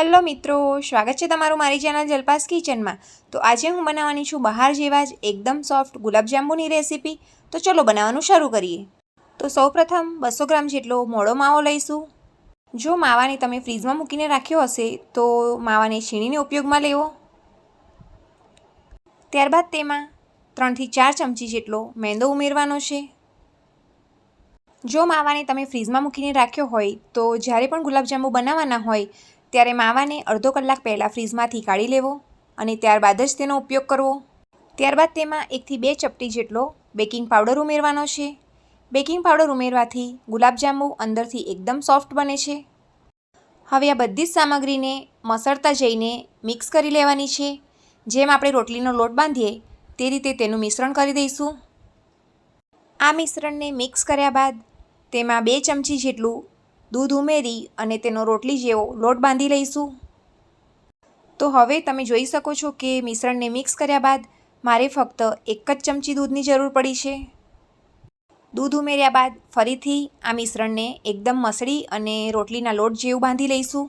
Hello મિત્રો, સ્વાગત છે તમારું મારી ચેનલ જલપાસ કિચનમાં તો આજે હું બનાવવાની છું બહાર જેવા જ એકદમ સોફ્ટ ગુલાબજાંબુની રેસીપી તો ચલો બનાવવાનું શરૂ કરીએ. તો સૌપ્રથમ બસો ગ્રામ જેટલો મોડો માવો લઈશું. જો માવાને તમે ફ્રીઝમાં મૂકીને રાખ્યો હશે, તો માવાને છીણીને ઉપયોગમાં લેવો. ત્યારબાદ તેમાં ત્રણથી ચાર ચમચી જેટલો મેંદો ઉમેરવાનો છે. જો માવાને તમે ફ્રીઝમાં મૂકીને રાખ્યો હોય, તો જ્યારે પણ ગુલાબજાંબુ બનાવવાના હોય ત્યારે માવાને અડધો કલાક પહેલાં ફ્રીઝમાંથી કાઢી લેવો અને ત્યારબાદ જ તેનો ઉપયોગ કરવો. ત્યારબાદ તેમાં એકથી બે ચપટી જેટલો બેકિંગ પાવડર ઉમેરવાનો છે. બેકિંગ પાવડર ઉમેરવાથી ગુલાબજાંબુ અંદરથી એકદમ સોફ્ટ બને છે. હવે આ બધી જ સામગ્રીને મસળતા જઈને મિક્સ કરી લેવાની છે. જેમ આપણે રોટલીનો લોટ બાંધીએ તે રીતે તેનું મિશ્રણ કરી દઈશું. આ મિશ્રણને મિક્સ કર્યા બાદ તેમાં બે ચમચી જેટલું દૂધ ઉમેરી અને તેનો રોટલી જેવો લોટ બાંધી લઈશું. તો હવે તમે જોઈ શકો છો કે મિશ્રણને મિક્સ કર્યા બાદ મારે ફક્ત એક જ ચમચી દૂધની જરૂર પડી છે. દૂધ ઉમેર્યા બાદ ફરીથી આ મિશ્રણને એકદમ મસળી અને રોટલીના લોટ જેવું બાંધી લઈશું.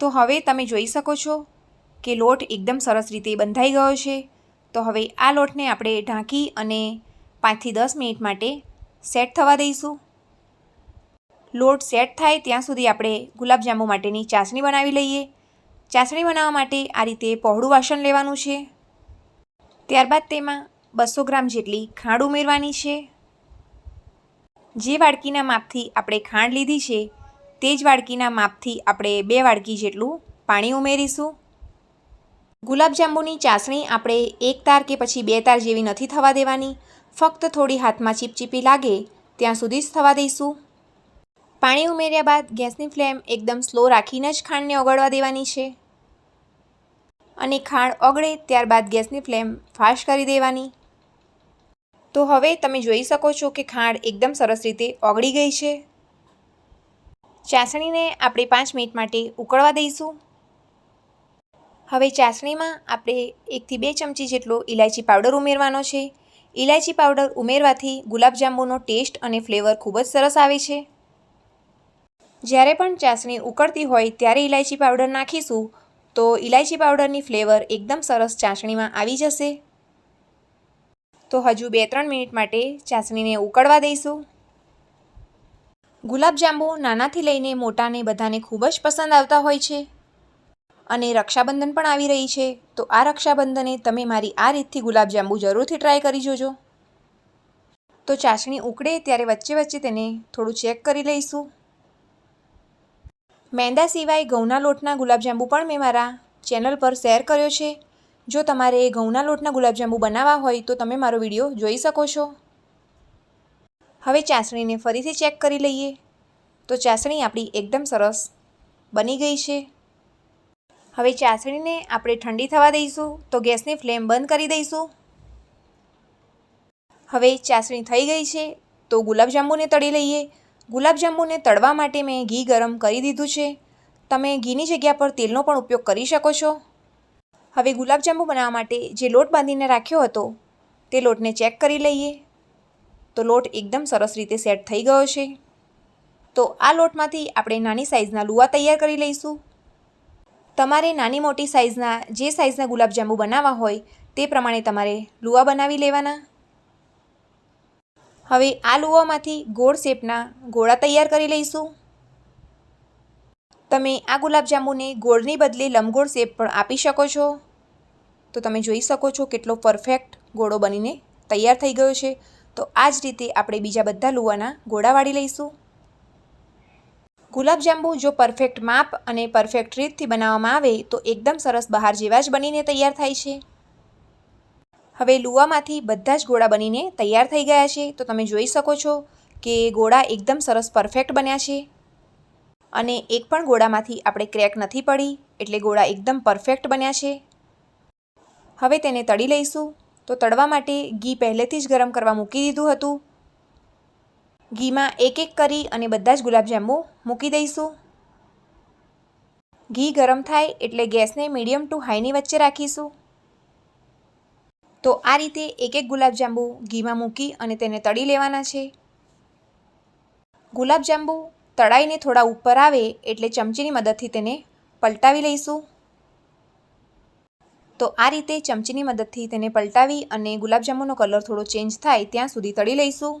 તો હવે તમે જોઈ શકો છો કે લોટ એકદમ સરસ રીતે બંધાઈ ગયો છે. તો હવે આ લોટને આપણે ઢાંકી અને પાંચથી દસ મિનિટ માટે સેટ થવા દઈશું. લોટ સેટ થાય ત્યાં સુધી આપણે ગુલાબજાંબુ માટેની ચાસણી બનાવી લઈએ. ચાસણી બનાવવા માટે આ રીતે પહોળું વાસણ લેવાનું છે. ત્યારબાદ તેમાં બસો ગ્રામ જેટલી ખાંડ ઉમેરવાની છે. જે વાડકીના માપથી આપણે ખાંડ લીધી છે, તે જ વાડકીના માપથી આપણે બે વાડકી જેટલું પાણી ઉમેરીશું. ગુલાબજાંબુની ચાસણી આપણે એક તાર કે પછી બે તાર જેવી નથી થવા દેવાની. ફક્ત થોડી હાથમાં ચીપચીપી લાગે, ત્યાં સુધી જ થવા દઈશું. પાણી ઉમેર્યા બાદ ગેસની ફ્લેમ એકદમ સ્લો રાખીને જ ખાંડને ઓગળવા દેવાની છે. અને ખાંડ ઓગળે ત્યારબાદ ગેસની ફ્લેમ ફાસ્ટ કરી દેવાની. તો હવે તમે જોઈ શકો છો કે ખાંડ એકદમ સરસ રીતે ઓગળી ગઈ છે. ચાસણીને આપણે પાંચ મિનિટ માટે ઉકળવા દઈશું. હવે ચાસણીમાં આપણે એકથી બે ચમચી જેટલો ઇલાયચી પાવડર ઉમેરવાનો છે. ઇલાયચી પાવડર ઉમેરવાથી ગુલાબજાંબુનો ટેસ્ટ અને ફ્લેવર ખૂબ જ સરસ આવે છે. જ્યારે પણ ચાસણી ઉકળતી હોય ત્યારે ઇલાયચી પાવડર નાખીશું, તો ઇલાયચી પાવડરની ફ્લેવર એકદમ સરસ ચાસણીમાં આવી જશે. તો હજુ બે ત્રણ મિનિટ માટે ચાસણીને ઉકળવા દઈશું. ગુલાબજાંબુ નાનાથી લઈને મોટાને બધાને ખૂબ જ પસંદ આવતા હોય છે. અને રક્ષાબંધન પણ આવી રહી છે, તો આ રક્ષાબંધને તમે મારી આ રીતથી ગુલાબજાંબુ જરૂરથી ટ્રાય કરી જોજો. તો ચાસણી ઉકળે ત્યારે વચ્ચે વચ્ચે તેને થોડું ચેક કરી લઈશું. મેંદા સિવાય ઘઉંના લોટના ગુલાબજાંબુ પણ મેં મારા ચેનલ પર શેર કર્યો છે. જો તમારે ઘઉંના લોટના ગુલાબજાંબુ બનાવવા હોય તો તમે મારો વીડિયો જોઈ શકો છો. હવે ચાસણીને ફરીથી ચેક કરી લઈએ. તો ચાસણી આપણી એકદમ સરસ બની ગઈ છે. હવે ચાસણીને આપણે ઠંડી થવા દઈશું તો ગેસની ફ્લેમ બંધ કરી દઈશું. હવે ચાસણી થઈ ગઈ છે તો ગુલાબજાંબુને તળી લઈએ. ગુલાબજાંબુને તળવા માટે મેં ઘી ગરમ કરી દીધું છે. તમે ઘીની જગ્યા પર તેલનો પણ ઉપયોગ કરી શકો છો. હવે ગુલાબજાંબુ બનાવવા માટે જે લોટ બાંધીને રાખ્યો હતો, તે લોટને ચેક કરી લઈએ. તો લોટ એકદમ સરસ રીતે સેટ થઈ ગયો છે. તો આ લોટમાંથી આપણે નાની સાઇઝના લુવા તૈયાર કરી લઈશું. તમારે નાની મોટી સાઇઝના જે સાઇઝના ગુલાબજાંબુ બનાવવા હોય, તે પ્રમાણે તમારે લુવા બનાવી લેવાના. હવે આ લુવામાંથી ગોળ શેપના ગોળા તૈયાર કરી લઈશું. તમે આ ગુલાબજાંબુને ગોળની બદલે લંબગોળ શેપ પણ આપી શકો છો. તો તમે જોઈ શકો છો કેટલો પરફેક્ટ ગોળો બનીને તૈયાર થઈ ગયો છે. તો આ જ રીતે આપણે બીજા બધા લુવાના ગોળા વાળી લઈશું. ગુલાબજાંબુ જો પરફેક્ટ માપ અને પરફેક્ટ રીતથી બનાવવામાં આવે તો એકદમ સરસ બહાર જેવા જ બનીને તૈયાર થાય છે. હવે લુવામાંથી બધા જ ગોળા બનીને તૈયાર થઈ ગયા છે. તો તમે જોઈ શકો છો કે ગોળા એકદમ સરસ પરફેક્ટ બન્યા છે. અને એક પણ ગોળામાંથી આપણે ક્રેક નથી પડી, એટલે ગોળા એકદમ પરફેક્ટ બન્યા છે. હવે તેને તળી લઈશું. તો તળવા માટે ઘી પહેલેથી જ ગરમ કરવા મૂકી દીધું હતું. ઘીમાં એક એક કરી અને બધા જ ગુલાબજાંબુ મૂકી દઈશું. ઘી ગરમ થાય એટલે ગેસને મીડિયમ ટુ હાઈની વચ્ચે રાખીશું. તો આ રીતે એક એક ગુલાબજાંબુ ઘીમાં મૂકી અને તેને તળી લેવાના છે. ગુલાબજાંબુ તળાઈને થોડા ઉપર આવે એટલે ચમચીની મદદથી તેને પલટાવી લઈશું. તો આ રીતે ચમચીની મદદથી તેને પલટાવી અને ગુલાબજાંબુનો કલર થોડો ચેન્જ થાય ત્યાં સુધી તળી લઈશું.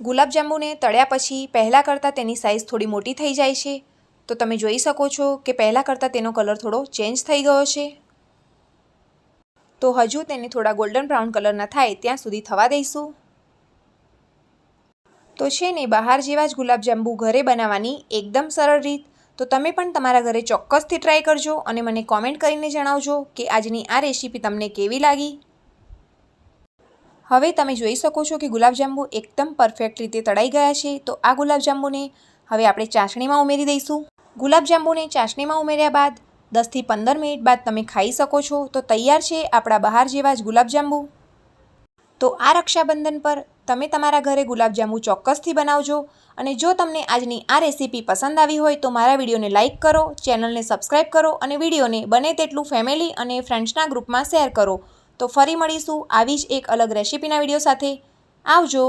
ગુલાબજાંબુને તળ્યા પછી પહેલાં કરતાં તેની સાઇઝ થોડી મોટી થઈ જાય છે. તો તમે જોઈ શકો છો કે પહેલાં કરતાં તેનો કલર થોડો ચેન્જ થઈ ગયો છે. તો હજુ તેને થોડા ગોલ્ડન બ્રાઉન કલરના થાય ત્યાં સુધી થવા દઈશું. તો છે ને, બહાર જેવા જ ગુલાબજાંબુ ઘરે બનાવવાની એકદમ સરળ રીત. તો તમે પણ તમારા ઘરે ચોક્કસથી ટ્રાય કરજો અને મને કોમેન્ટ કરીને જણાવજો કે આજની આ રેસીપી તમને કેવી લાગી. હવે તમે જોઈ શકો છો કે ગુલાબજાંબુ એકદમ પરફેક્ટ રીતે તળાઈ ગયા છે. તો આ ગુલાબજાંબુને હવે આપણે ચાસણીમાં ઉમેરી દઈશું. ગુલાબજાંબુને ચાસણીમાં ઉમેર્યા બાદ દસથી પંદર મિનિટ બાદ તમે ખાઈ શકો છો. તો તૈયાર છે આપણા બહાર જેવા જ ગુલાબજાંબુ. તો આ રક્ષાબંધન પર તમે તમારા ઘરે ગુલાબજાંબુ ચોક્કસથી બનાવજો. અને જો તમને આજની આ રેસીપી પસંદ આવી હોય તો મારા વિડીયોને લાઇક કરો, ચેનલને સબસ્ક્રાઇબ કરો અને વિડીયોને બને તેટલું ફેમિલી અને ફ્રેન્ડ્સના ગ્રુપમાં શેર કરો. તો ફરી મળીશું આવી જ એક અલગ રેસીપીના વીડિયો સાથે. આવજો.